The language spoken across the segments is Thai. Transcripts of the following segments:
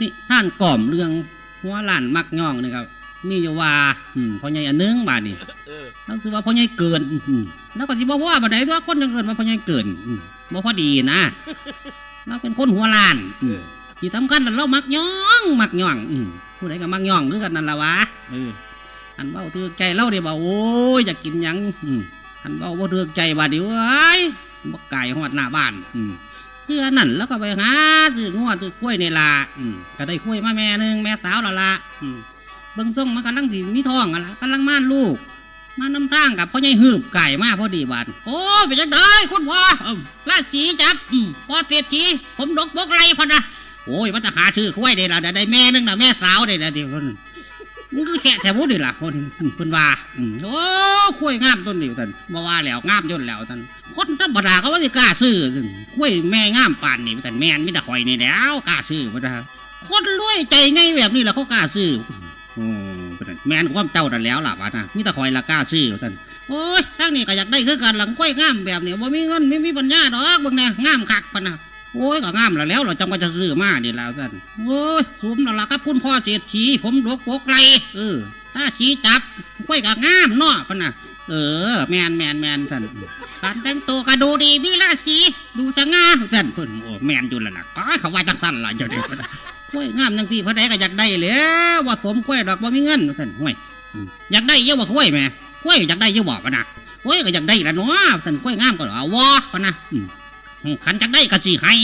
นี่ท่านกล่อมเรื่องหัวหลานมักย่องนี่ครับมีอยู่ว่าอืมพ่อใหญ่อันหนึงบาดนี่เออนั่นคือว่าพ่อใหญ่เกินอืมแล้วก็สิบ่ว่าบ่ได้ว่าคนจังเกินว่าพ่อใหญ่เกินอืมบ่พอดีนะเราเป็นคนหัวล้านอืมที่สำคัญนั่นเรามักย่องมักย่องอืมผู้ใดก็มักย่องคือกันนั่นล่ะวะเอออันเว้าถือใจเราเด้บ่าโอ้ยอยากกินหยังอืมอันเว้าบ่ถือใจบาดเดียวเอ้ยบ่ไก่ฮอดหน้าบ้านอืม เพื่อนั่นแล้วก็ไปหาซื้องัวซื้อกล้วยในลาอืมก็ได้กล้วยมาแม่หนึงแม่สาวและละอืมเบิ่งส่งมันกำลังสิมีทองอะล่ะกำลังม่านลูกมาน้ำทางกับพ่อใหญ่หืบไก่มาพอดีบานโอ้ไปจังได้คุณพ่ออืมราศีจับอืมพ่อเศรษฐีผมดกบกไรพะนะโอ้ยมันจะหาชื่อคุ้ยได้ละเดี๋ยวได้แม่นึงนะแม่สาวได้ละเดี๋ยวคน มันก็แค่แต่พูดนี่ล่ะคนอืมเพิ่นว่าอืมโอ้คุ้ยงามต้นนี่ท่านมาว่าแล้วงามจนแล้วท่านคนธรรมดาเขาว่าสิกล้าซื้อคุ้ยแม่งามปานนี่ท่านแม่นมิต่ข่อยนี่แล้วกล้าซื้อพะนะคนรวยใจไงแบบนี้ล่ะเขากล้าซื้อโอ้เป็นนั่นแม่นความเจ้านั่นแล้วล่ะวะนะมีแต่คอยละกล้าซื้อท่านโอ้ยทางนี้ก็อยากได้คือกันหลังก้อยงามแบบนี้บ่ามีเงินไม่มีปัญญาดอกบิ่งแน่งามคักปะนะ โอ้ยก็งามแล้วแล้วเราจังว่าจะซื้อมานี่แล้วท่นโอ้ยสูมนั่นล่ะครับคุณพ่อเศรษฐีผมดกปกไรเออถ้าชี้จับก้อยก็งามเนาะปะนะเออ แมนแมนแมนท่นการแต่งตัวก็ดูดีมีราศีดูสง่าท่นเพิ่นโอ้แมนอยู่แล้วนะก้อยเขาว่าจังสั่นล่ะเจ้าเด็กปะนะห้วยงามจังที่พระใดก็อยากได้แหล้วว่าผมกล้วยดอกบ่มีเงินท่นห้วยอยากได้เยอะว่าห้วยแหม่ห้วยอยากได้เยอะบ่ปะนะห้วยก็อยากได้ละเนาะท่านห้วยงามก็เอาวอปะนะอืมอืม ขันจักได้ก็สิให้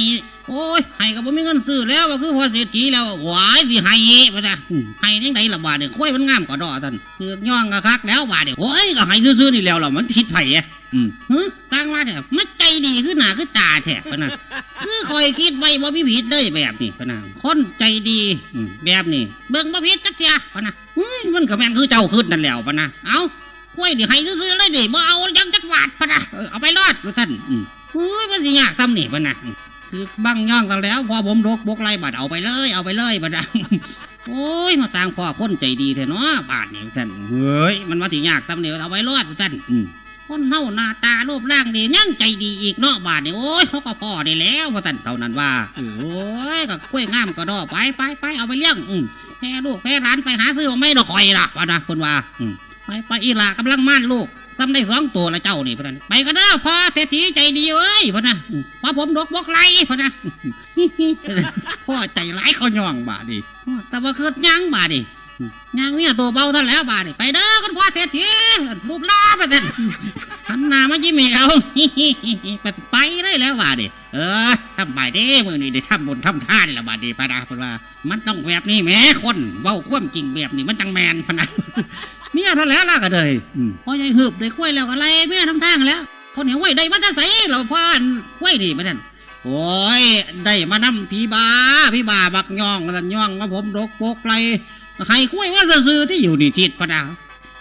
โอ้ยให้ก็บ่มีเงินซื้อแล้วว่าคือพอเศรษฐีแล้วหวายสิให้ปะนะอืมให้จังไดล่ะบาดเนี่ยห้วยมันงามก็ดอท่านเลือกย่องก็คักแล้วบาดเนี่ยโอ้ยก็ให้ซื่อๆนี่แล้วล่ะมันผิดไผอะอืมฮึสร้างว่าเนี่ยมันใจดีขึ้นหน้าขึ้นตาแท้ปะนะคือคอยคิดไว้บ่มีผิดเลยแบบนี้พะนะคนใจดีอืมแบบนี้เบิ่งบ่ผิดจักเทียพะนะเฮ้ยมันก็แม่นคือเจ้าขึ้นนั่นแหล้วพะนะเอากล้วยนี่ให้ซื้อๆเลยดิบ่เอาจังจักบาทพะนะเออเอาไปรอดว่าท่านอืมเฮ้ ยมันสิยากทำนี่พะนะอืมคือบังย่องกันแล้วพอผมดกบกไรบาทเอาไปเลย เอาไปเลยพะนะโอ้ยมาต่างพ่อคนใจดีแท้เนาะบาทนี่ท่านเฮ้ยมันมาสิยากทำนี่เอาไปรอดว่าท่านอืมคนเฮาหน้าตารูปร่างดียังใจดีอีกเนาะบาดนี่โอ้ยเขาก็พ่อได้แล้วว่าท่านเท่านั้นว่าโอ้ยก็กล้วยงามก็ดอไปไปไปเอาไปเลี้ยงอืมแพ่ลูกแพ่หลานไปหาซื้อไม่ดอกคอยละว่านะเพิ่นว่าอืมไปไปอีหลากำลังม่านลูก ทำได้สองตัวละเจ้านี่พิ่นไปก็ได้อพ่อเศรษฐีใจดีเอ้ยเพิ่นนะพ่อผมดกบกไรเพิ่นนะพ่อใจร้ายเขาย่องบาดนี่แต่ว่าคือยังบาดนี่ยางเนี่ยตัวเบาท่านแล้วบาดนี่ไปเด้อคุณพ่อเศรษฐีรูปล้อไปท่านหันหน้ามายิ้มให้เขาไปไปได้แล้วบาดนี่เออทำไปด้มือนี่ได้ทำบุญทำท่านแล้วบาดนี่พะนะพว่า มันต้องแบบนี้แม้คนเว้าความจริงแบบนี้มันจังแมนพะนะ เมียท่านแล้วล่ะก็เลยอืมพอใหญ่หืบได้คุ้ยแล้วก็ไล่เมียทำทางแล้วคนเห็นไว้ได้มันจะใส่เราพ่อคุ้ยนี่มาท่านโอ้ยได้มานำผีบาผีบาบักย่องท่านย่องว่าผมดกโปกไกลใครคุยว่าซื่อๆที่อยู่นี่ทิศปะดาว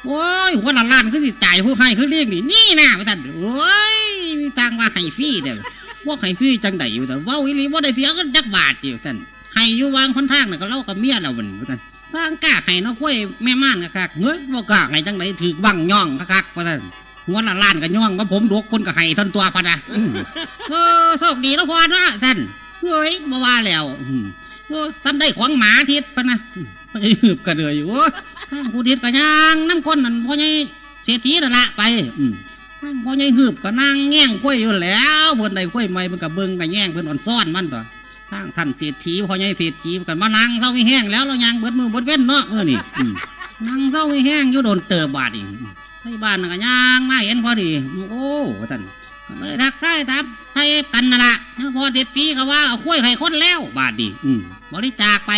โอ้ยหัวละล้านคือสิตายผู้ให้คือเรียกนี่นี่นะไปท่านโอ้ยมีตังว่าให้ฟรีเด้อว่าให้ฟรีจังไดอยู่แต่ว่าวิลีว่าได้เสียก็จักบาทเดียวท่านให้อยู่วางคนทางน่ะก็เล่ากับเมียเราบันว่าท่าน ทางกล้าให้เนาะคุยแม่ม่านกะคักเฮ้ยบ่กล้าให้จังไดถือบังย่องกะคักๆว่าท่านหัวละล้านก็ย่องก็ผมดกคนก็ให้ท่านตัวปะนะอืมเออโชคดีแล้วพอนะท่านเฮ้ยบ่ว่าแล้วอืมโอ้ยทำได้ขวางหมาทิศปะนะพ่อใหญ่หืบกันเลยอยู่โอ้ทางผู้ดิดก็ย่างน้ำก้นนั่นพ่อใหญ่เศรษฐีนั่นละไปอืมทางพ่อใหญ่หืบก็นั่งแง่งกล้วยอยู่แล้วเพิ่นได้กล้วยใหม่เพิ่นก็เบิ่งก็แง่งเพิ่นอ่อนซ่อนมันตัว ทางท่านเศรษฐีพ่อใหญ่เศรษฐีกันมานั่งเท่าไม่แห้งแล้วเรายางเบิดมือเบิดเว้นเนาะเออนี่นั่งเท่าไม่แห้งอยู่โดนเติบบาดอีกให้บ้านก็ย่างมาเห็นพอดี โอ้ท่านเลยทักทายทับให้กันนั่นละล้วพอเศรษฐีก็ว่าเอากล้ยให้คนแล้ว บาดดีอืบริจาคไป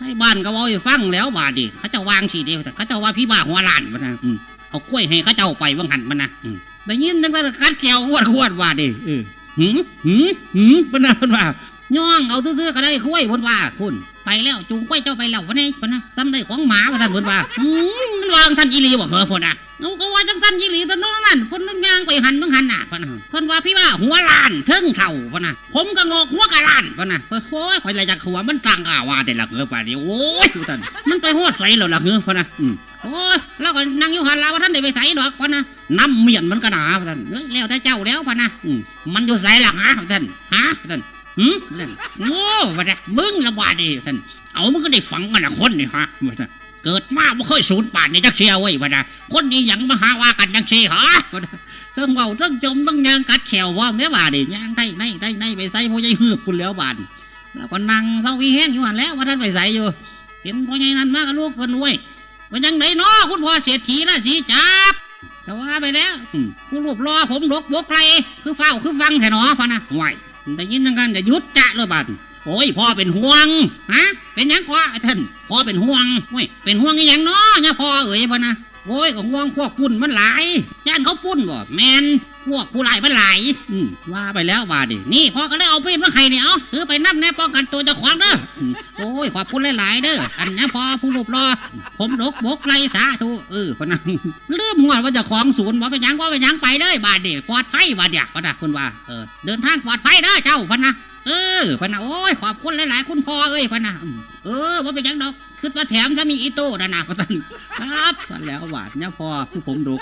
ให้บ้านก็เว่าฟังแล้วบาดดิเขาจะวางสีเดียวแต่เขาจะว่าพี่บ้าหัวลานมันนะเอากล้วยให้เขาเจ้าไปวังหันมันนะได้ยินตั้งแต่กัดแก้วขวดขวดบาดดิเออหืมหืมหืมมันนะมันว่า ย่องเอาซื่อๆก็ได้กล้วยบนว่าคุณไปแล้วจูงกล้วยเจ้าไปแล้ววันนี้พนนะซ้ำได้ของหมามาท่านบนว่าอืมมันวางสันจีรีบอกเหรอพนนะเอาก็ว่าจังสันจีรีตอนนั้นนั่นคนนั้นย่างไปหันต้องหันน่ะพนนะเพิ่นว่าพี่บ้าหัวล้านเทิงเข่าพนนะผมก็งอกหัวกะล้านพนนะโอ้ยข่อยเลยจากหัวมันต่างกาว่าแต่ละเหือป่านี้โอ้ยดูท่านมันไปหัวใสแล้วละเหือพนนะอืมโอ้ยแล้วก็นั่งอยู่หันลาว่าท่านได้ไปใส่ดอกพนนะน้ำเมียนมันก็หนาพนเอ้ยแล้วแต่เจ้าแล้วพนนะอืมมันอยู่ใส่หลังฮะท่านฮะท่าน หืมท่นโง่พนนะมึงละบาดดีท่านเอามันก็ได้ฝังกันนะคนนี่ฮะว่าซั่นเกิดมาบ่เคยสูญป่านในจักเชียวเว้ยพะนะคนนี้ยังมาหาว่ากันจังซี่ฮะพะนะเรื่องเว้าเรื่องจมต้องยางกัดแขวว่าแม่บาดนี่ยางไทในไทในไปใส่พ่อใหญ่เฮือบพุ่นแล้วบาดแล้วก็นั่งเศร้าวีแห้งอยู่หันแล้วว่าท่านไปใส่อยู่ เห็นพ่อใหญ่นั้นมากกับลูกเกินไว้ยว่าจังไดเนาะคุณพ่อเสียทีละสีจับแต่ว่าไปแล้วอืมผู้รูปรอผมดกบกไรคือเฝ้าคือฟังแท้หนอพะนะห่วย ได้ยินจังกันจะยุดจะเลยบาดโอ้ยพ่อเป็นห่วงฮะเป็นยังพ่อท่านพ่อเป็นห่วงโอ้ยเป็นห่วงยังเนาะเนี่ยพ่อเอ๋ยพ่อนะโอ้ยก็ห่วงพวกปุ่นมันหลายย่านเขาปุ่นบ่แมน พวกผู้หลายมันหลายอืมว่าไปแล้วว่าดินี่พ่อก็เลยเอาปืนมาให้เนี่ยเอาถือไปนับแน่ป้องกันตัวเจ้าของเด้ออืมโอ้ยขอบคุณหลายๆเด้ออันนี้พ่อผู้รูปรอ ผมดกบกไรสาธุเออพ่อนะเริ่มงวดว่าเจะของศูนย์ว่าเป็นหยังว่าเป็นหยังไปเลยบาดเดีปลอดภัยบาดเดียพ่อนะคุณว่าเออเดินทางปลอดภัยเด้อเจ้าพ่อนะเออพะนะโอ้ยขอบคุณหลาย ๆ คุณพ่อเอ้ยพะนะอืมเออว่าเป็นหยังดอกคือว่าแถมถ้ามีอีโต้นะนะพะท่านครับว่าแล้วหวาดเนี่ยพอผู้ผมดุก